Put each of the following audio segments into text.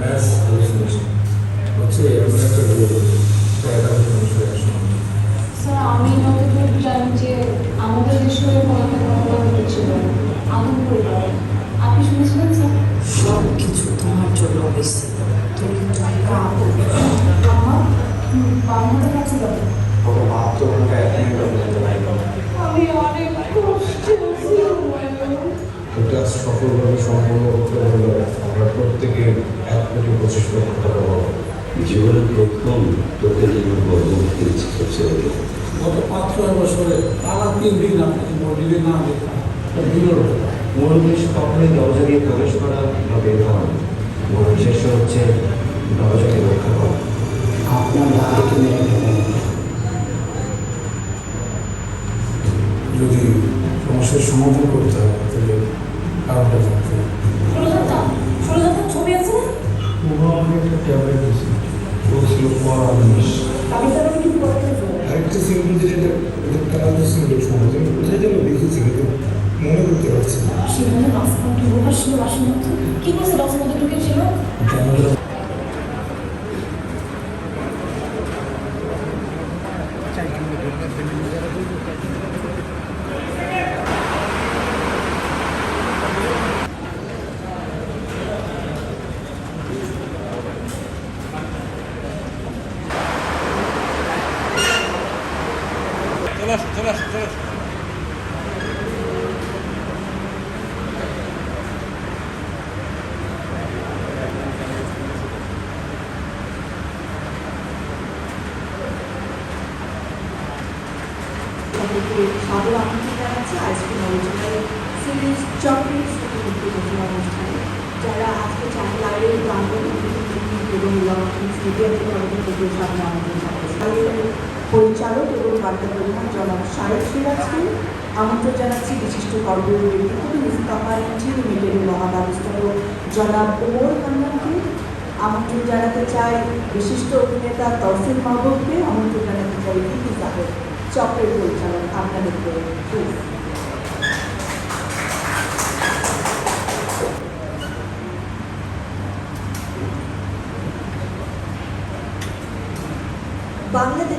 bless সফলভাবে সম্পন্ন করতে হলে আমরা প্রত্যেকে এক কোটি পঁচিশ লক্ষ টাকা পাবো জীবনের প্রথম তোকে গর্ভবতী ইচ্ছে ছেড়ে গত পাঁচ ছয় বছরে টানা তিন দিন আপনি মন্দিরে না দেখা বিরল মনোনিবেশ কখনোই দরজা দিয়ে প্রবেশ করা বা বের হওয়া না। মনোনিবেশ হচ্ছে দরজাকে রক্ষা করা। আপনার ভাইকে যদি সমস্যার সমাধান করতে হয় তাহলে কারণটা জানতে হবে ষোলোজাতা ষোলোজাতার ছবি আছে না? ওরা আমাকে একটা ট্যাবলেট দিয়েছে। বলছিল পরামর্শ আমি তার কি করতে আরেকটা সিম্পল যেটা কালার সিম্পল সমাজ আমি কোথায় যেন দেখেছি কিন্তু মনে করতে পারছি না। সেখানে বাসপন্টি ঢোকার ছিল বাসের মধ্যে কি করছে বাসের তাদেরকে সাদর আমন্ত্রণ জানাচ্ছি আইসক্রিম অরিজিনাল সিরিজ চকলেট অনুষ্ঠানে, যারা আজকে চ্যানেল আইয়ের প্রাঙ্গণ এবং মিডিয়া থেকে আমাদের সামনে পরিচালক এবং বার্তা প্রধান জনাব শাহেদ সিরাজকে আমন্ত্রণ জানাচ্ছি। বিশিষ্ট কর্মীয় ব্যক্তিত্ব মুস্তাফা ইঞ্জি মহাব্যবস্থাপক জনাব ওমর খান্নাকে আমন্ত্রণ জানাতে চাই বিশিষ্ট অভিনেতা তহসিল মাহবুবকে। আমন্ত্রণ জানাতে চাই ভিকি সাহেব চক্রের পরিচালক আপনাদেরকে প্লিজ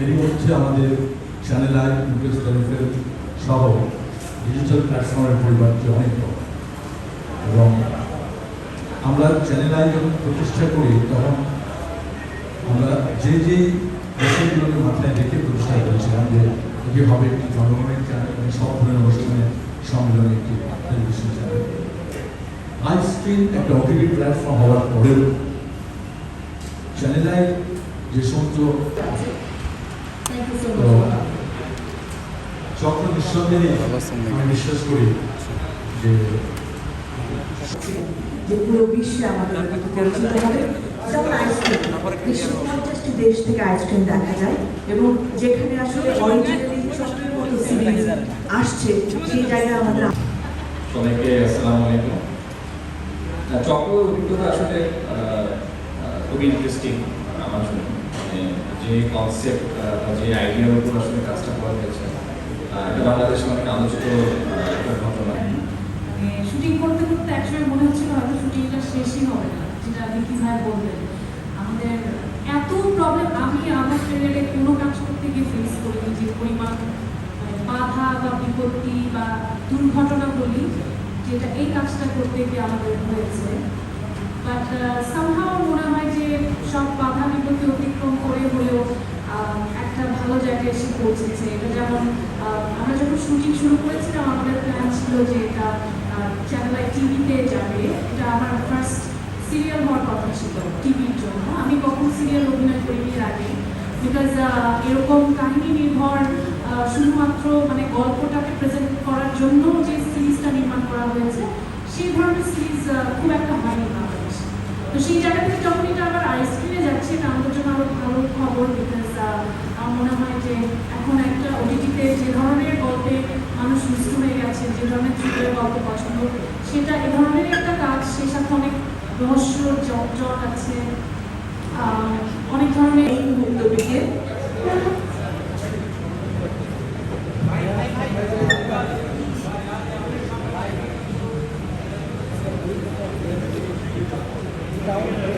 এরই মধ্যে আমাদের চ্যানেল আই ইউকেস টেলিফিল্ম সহ ডিজিটাল প্ল্যাটফর্মের পরিবারটি অনেক বড় এবং আমরা চ্যানেল আই যখন প্রতিষ্ঠা করি, তখন আমরা যে যে বিষয়গুলোকে মাথায় রেখে প্রতিষ্ঠা করেছিলাম যে এটি হবে একটি জনগণের চ্যানেল সব ধরনের অনুষ্ঠানের সম্মেলনে একটি টেলিভিশন চ্যানেল আইস্ক্রিন একটা ওটিটি প্ল্যাটফর্ম হওয়ার পরেও চ্যানেল আই যে সমস্ত তো চক্র নিঃসন্দেহে আমি বিশ্বাস করি যে যে পুরো বিশ্বে আমাদের পরিচিত হবে। যেমন আইসক্রিম বিশ্বের পঞ্চাশটি দেশ থেকে আইসক্রিম দেখা যায় এবং যেখানে আসলে অরিজিনালি চকলের মতো সিরিজ আসছে সেই জায়গায় আমাদের সবাইকে আসসালামু আলাইকুম। চক্র অভিজ্ঞতা আসলে খুবই ইন্টারেস্টিং আমার জন্য। মানে যে কনসেপ্ট যে আইডিয়ার উপর আসলে কাজটা করা হয়েছে। এটা বাংলাদেশে অনেক আলোচিত একটা ঘটনা। শুটিং করতে করতে একসময় মনে হচ্ছিল হয়তো শুটিংটা শেষই হবে না, যেটা বিকি ভাই বললেন। আমাদের এত প্রবলেম আমি আমার ক্যারিয়ারে কোনো কাজ করতে গিয়ে ফেস করিনি যে পরিমাণ মানে বাধা বা বিপত্তি বা দুর্ঘটনা বলি, যেটা এই কাজটা করতে গিয়ে আমাদের হয়েছে। বাট সামহাও মনে হয় যে সব বাধা বিপত্তি অতিক্রম করে হলেও একটা ভালো জায়গায় এসে পৌঁছেছে। এটা যেমন আমরা যখন শুটিং শুরু করেছিলাম, আমাদের প্ল্যান ছিল যে এটা চ্যানেল টিভিতে যাবে। এটা আমার ফার্স্ট সিরিয়াল হওয়ার কথা ছিল টিভির জন্য। আমি কখন সিরিয়াল অভিনয় করিনি আগে। বিকজ এরকম কাহিনী নির্ভর শুধুমাত্র মানে গল্পটাকে প্রেজেন্ট করার জন্য যে সিরিজটা নির্মাণ করা হয়েছে সেই ধরনের সিরিজ খুব একটা হয়নি বাংলাদেশে তো সেই জায়গা থেকে যখন এটা আবার আইসক্রিমে যাচ্ছে এটা আমাদের জন্য আরও ভালো খবর বিকজ আমার মনে হয় যে এখন একটা ওটিটিতে যে ধরনের গল্পে মানুষ মিষ্ট হয়ে গেছে, যে ধরনের থ্রিলার গল্প পছন্দ, সেটা এ ধরনের একটা কাজ, সেই সাথে অনেক রহস্য জট আছে অনেক ধরনের এই মুহূর্তটিকে डाउन